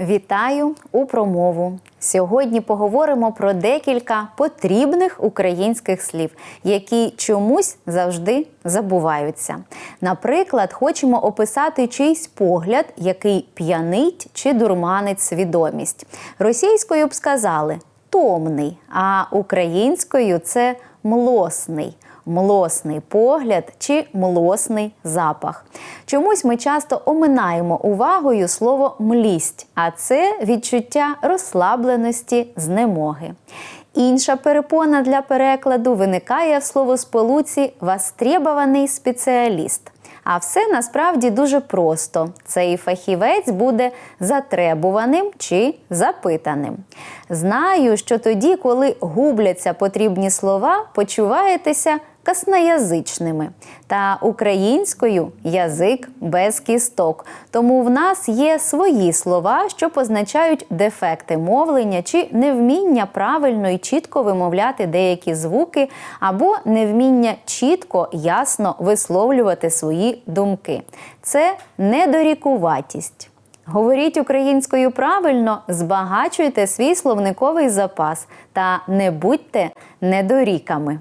Вітаю у промову. Сьогодні поговоримо про декілька потрібних українських слів, які чомусь завжди забуваються. Наприклад, хочемо описати чийсь погляд, який п'янить чи дурманить свідомість. Російською б сказали томний, а українською це млосний. Млосний погляд чи млосний запах. Чомусь ми часто оминаємо увагою слово млість, а це відчуття розслабленості, знемоги. Інша перепона для перекладу виникає в словосполуці «востребований спеціаліст. А все насправді дуже просто. Цей фахівець буде затребуваним чи запитаним. Знаю, що тоді, коли губляться потрібні слова, почуваєтеся касноязичними. Та українською язик без кісток. Тому в нас є свої слова, що позначають дефекти мовлення чи невміння правильно і чітко вимовляти деякі звуки, або невміння чітко, ясно висловлювати свої думки. Це недорікуватість. Говоріть українською правильно, збагачуйте свій словниковий запас та не будьте недоріками.